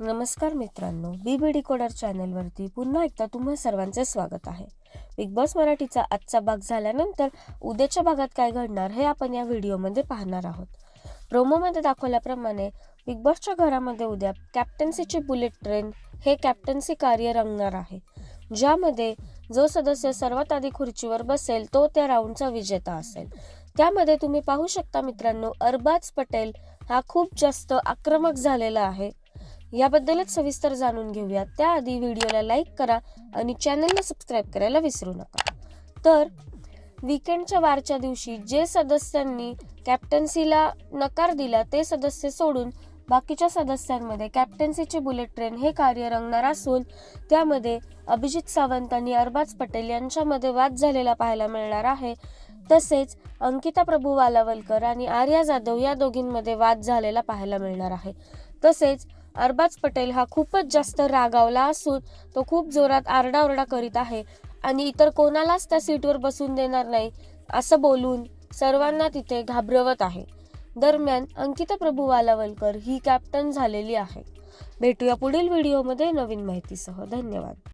नमस्कार मित्रांनो बी बी D coder चॅनलवरती पुन्हा एकदा तुम्हा सर्वांचे स्वागत आहे. बिग बॉस मराठीचा आजचा भाग झाल्यानंतर उद्याच्या भागात काय घडणार हे आपण या व्हिडिओमध्ये पाहणार आहोत. प्रोमोमध्ये दाखवल्याप्रमाणे बिग बॉसच्या घरामध्ये उद्या कॅप्टन्सीची बुलेट ट्रेन हे कॅप्टन्सी कार्य रंगणार आहे. ज्यामध्ये जो सदस्य सर्वात आधी खुर्चीवर बसेल तो त्या राऊंडचा विजेता असेल. त्यामध्ये तुम्ही पाहू शकता मित्रांनो अरबाज पटेल हा खूप जास्त आक्रमक झालेला आहे. याबद्दलच सविस्तर जाणून घेऊया त्याआधी व्हिडिओला लाईक करा आणि चॅनलला सबस्क्राईब करायला विसरू नका. तर विकेंडच्या वारच्या दिवशी जे सदस्यांनी कॅप्टन्सीला नकार दिला ते सदस्य सोडून बाकीच्या सदस्यांमध्ये कॅप्टन्सीची बुलेट ट्रेन हे कार्य रंगणार असून त्यामध्ये अभिजित सावंत आणि अरबाज पटेल यांच्यामध्ये वाद झालेला पाहायला मिळणार आहे. तसेच अंकिता प्रभू वालावलकर आणि आर्या जाधव या दोघींमध्ये वाद झालेला पाहायला मिळणार आहे. तसेच अरबाज पटेल हा खूपच जास्त रागावला असून तो खूप जोरात आरडाओरडा करीत आहे. आणि इतर कोणालाच त्या सीटवर बसून देणार नाही असं बोलून सर्वांना तिथे घाबरवत आहे. दरम्यान अंकिता प्रभू वालावलकर ही कॅप्टन झालेली आहे. भेटूया पुढील व्हिडिओमध्ये नवीन माहितीसह. धन्यवाद.